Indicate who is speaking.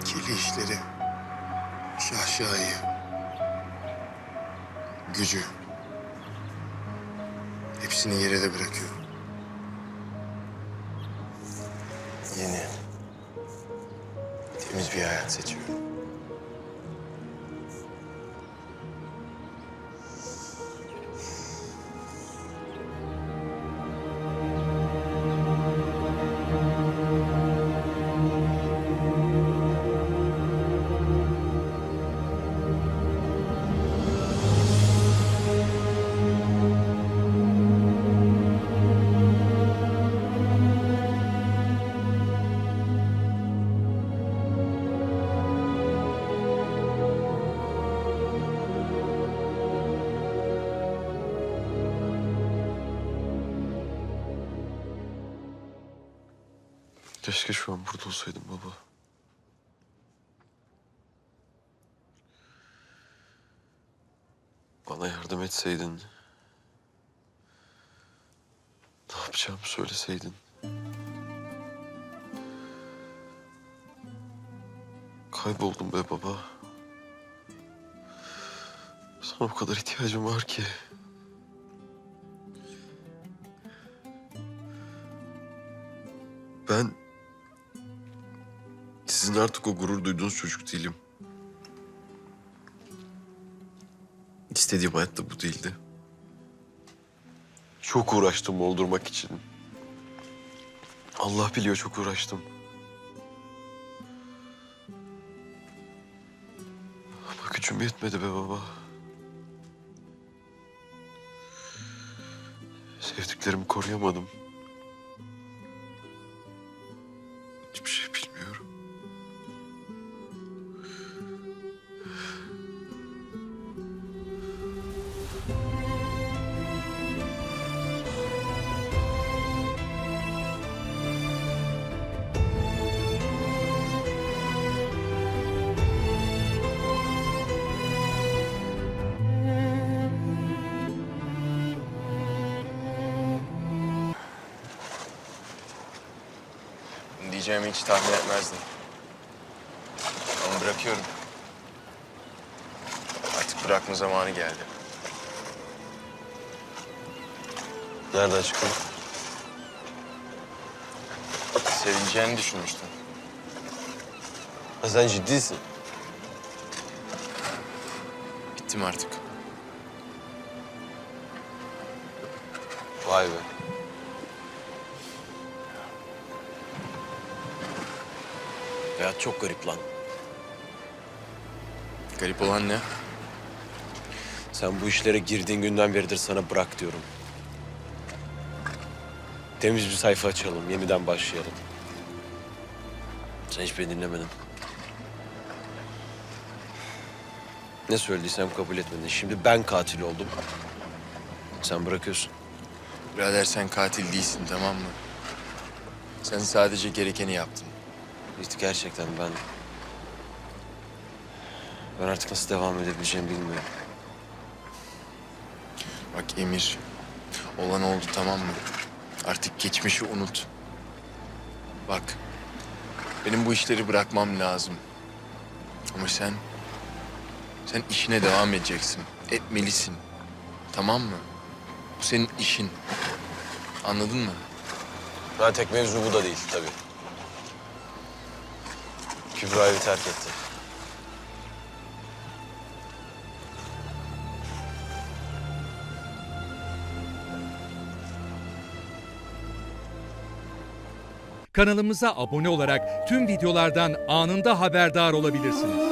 Speaker 1: Kirli işleri, şahşayı, gücü. Hepsini yere de bırakıyorum. Yeni, temiz bir hayat seçiyorum.
Speaker 2: Keşke şu an burada olsaydım baba. Bana yardım etseydin. Ne yapacağımı söyleseydin. Kayboldum be baba. Sana o kadar ihtiyacım var ki. Ben sizin artık o gurur duyduğunuz çocuk değilim. İstediğim hayatta bu değildi. Çok uğraştım oldurmak için. Allah biliyor çok uğraştım. Ama gücüm yetmedi be baba. Sevdiklerimi koruyamadım.
Speaker 1: Diyeceğimi hiç tahmin etmezdim. Ama bırakıyorum. Artık bırakma zamanı geldi.
Speaker 2: Nereden çıktın?
Speaker 1: Sevineceğini düşünmüştüm.
Speaker 2: Ha, sen ciddisin.
Speaker 1: Bittim artık.
Speaker 2: Vay be.
Speaker 3: Hayat çok garip lan.
Speaker 1: Garip olan ne?
Speaker 3: Sen bu işlere girdiğin günden beridir sana bırak diyorum. Temiz bir sayfa açalım, yeniden başlayalım. Sen hiç beni dinlemedin. Ne söylediysem kabul etmedin. Şimdi ben katil oldum. Sen bırakıyorsun.
Speaker 1: Birader sen katil değilsin tamam mı? Sen sadece gerekeni yaptın.
Speaker 3: İşte gerçekten ben... Ben artık nasıl devam edebileceğimi bilmiyorum.
Speaker 1: Bak Emir, olan oldu tamam mı? Artık geçmişi unut. Bak, benim bu işleri bırakmam lazım. Ama sen, sen işine devam edeceksin. Etmelisin. Tamam mı? Bu senin işin. Anladın mı?
Speaker 3: Ha tek mevzu bu da değil tabii. Kübra evi terk etti.
Speaker 4: Kanalımıza abone olarak tüm videolardan anında haberdar olabilirsiniz.